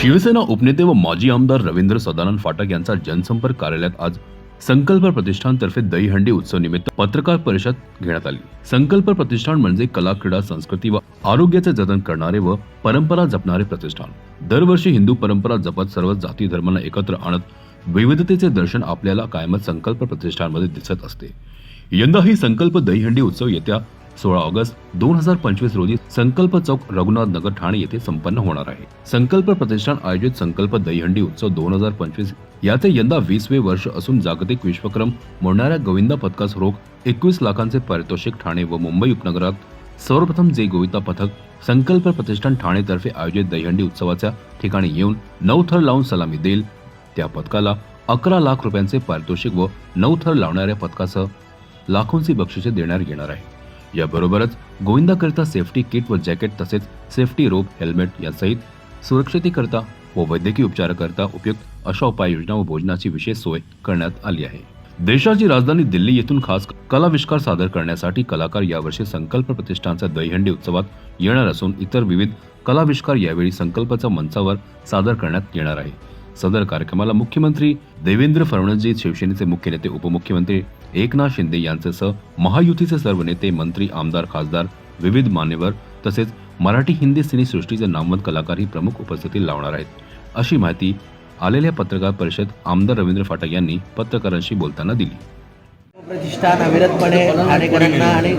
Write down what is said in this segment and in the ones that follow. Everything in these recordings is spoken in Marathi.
शिवसेना उपनेते व माजी आमदार रवींद्र सदानंद फाटक यांचा जनसंपर्क कार्यालयात आज संकल्प प्रतिष्ठानतर्फे दहीहंडी उत्सव निमित्त पत्रकार परिषद घेण्यात आली. संकल्प प्रतिष्ठान म्हणजे कला क्रीडा संस्कृती व आरोग्याचे जतन करणारे व परंपरा जपणारे प्रतिष्ठान. दरवर्षी हिंदू परंपरा जपत सर्व जाती धर्मांना एकत्र आणत विविधतेचे दर्शन आपल्याला कायमच संकल्प प्रतिष्ठानमध्ये दिसत असते. यंदाही संकल्प दहीहंडी उत्सव येत्या सोळा ऑगस्ट दोन हजार पंचवीस रोजी संकल्प चौक रघुनाथ नगर ठाणे येथे संपन्न होणार आहे. संकल्प प्रतिष्ठान आयोजित संकल्प दहीहंडी उत्सव दोन हजार पंचवीस याचे यंदा वीसवे वर्ष असून जागतिक विश्वक्रम मोडणाऱ्या गोविंदा पथकास रोख एकवीस लाखांचे पारितोषिक ठाणे व मुंबई उपनगरात सर्वप्रथम जे गोविंदा पथक संकल्प प्रतिष्ठान ठाणेतर्फे आयोजित दहीहंडी उत्सवाच्या ठिकाणी येऊन नऊ थर लावून सलामी देईल. त्या पथकाला अकरा लाख रुपयांचे पारितोषिक व नऊ थर लावणाऱ्या पथकासह लाखोंची बक्षिसे देण्यात येणार आहे. याबरोबरच गोविंदाकरिता सेफ्टी किट व जॅकेट तसेच सेफ्टी रोप हेल्मेट यासहित सुरक्षितेकरता व वैद्यकीय उपचाराकरता उपयुक्त अशा उपाययोजना व भोजनाची विशेष सोय करण्यात आली आहे. देशाची राजधानी दिल्ली येथून खास कलाविष्कार सादर करण्यासाठी कलाकार यावर्षी संकल्प प्रतिष्ठानच्या दहीहंडी उत्सवात येणार असून इतर विविध कलाविष्कार यावेळी संकल्पाचा मंचावर सादर करण्यात येणार आहे. सदर कार्यक्रमाला मुख्यमंत्री देवेंद्र फडणवीस शिवसेनेचे मुख्य नेते उपमुख्यमंत्री एकनाथ शिंदे यांच्यासह महायुतीचे सर्व नेते मंत्री आमदार खासदार विविध मान्यवर तसेच मराठी हिंदी सिनेसृष्टीचे नामवंत कलाकारही प्रमुख उपस्थिती लावणार आहेत. अशी माहिती आलेल्या पत्रकार परिषद आमदार रवींद्र फाटक यांनी पत्रकारांशी बोलताना दिली. प्रतिष्ठान अविरतपणे ठाणेकरांना आणि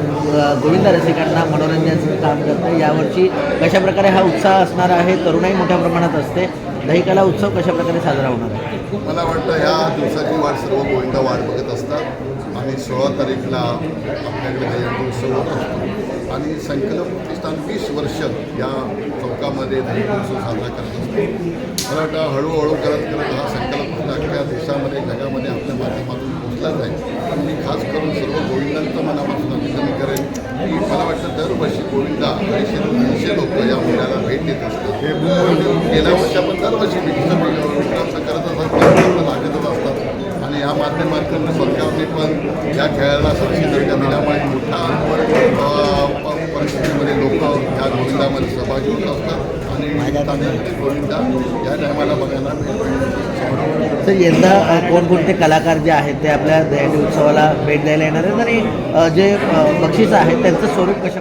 गोविंद रसिकांना मनोरंजनाचं काम करतं. यावर्षी कशा प्रकारे हा उत्साह असणार आहे? तरुणाई मोठ्या प्रमाणात असते. दहीकला उत्सव कशा प्रकारे साजरा होणार आहे? मला वाटतं ह्या दिवसाची वाट सर्व गोविंदा वाट बघत असतात आणि सोळा तारीखला आपल्याकडे दहीहंडी उत्सव होत असतो. आणि संकल्प प्रतिष्ठान वीस वर्ष या चौकामध्ये दहीहंडी उत्सव साजरा करत असतो. मला वाटतं हळूहळू करत करत हा संकल्प अख्ख्या देशामध्ये जगामध्ये आपल्या माध्यमातून पोचला जाईल पण मी खास करून सर्व गोविंदांचं मनापासून अभिनंदन करेन की मला वाटतं दरवर्षी गोविंदा अडीचशे दोनशे लोक या मेळ्याला भेट देत असतात. गेल्या वर्षी आपण दरवर्षी विठ्ठल करत असतात लागतच असतात आणि या माध्यमातून सरकारने पण या खेळाला सरशी दर्जा दिल्यामुळे मोठ्या परिस्थितीमध्ये लोक या गोविंदामध्ये सहभागी होत असतात. आणि गोविंदा या टायमाला बघायला मिळतो तर यंदा कोणकोणते कलाकार जे आहेत ते आपल्या दहीहंडी उत्सवाला भेट द्यायला येणार आहेत? आणि जे बक्षीस आहेत त्यांचं स्वरूप कशा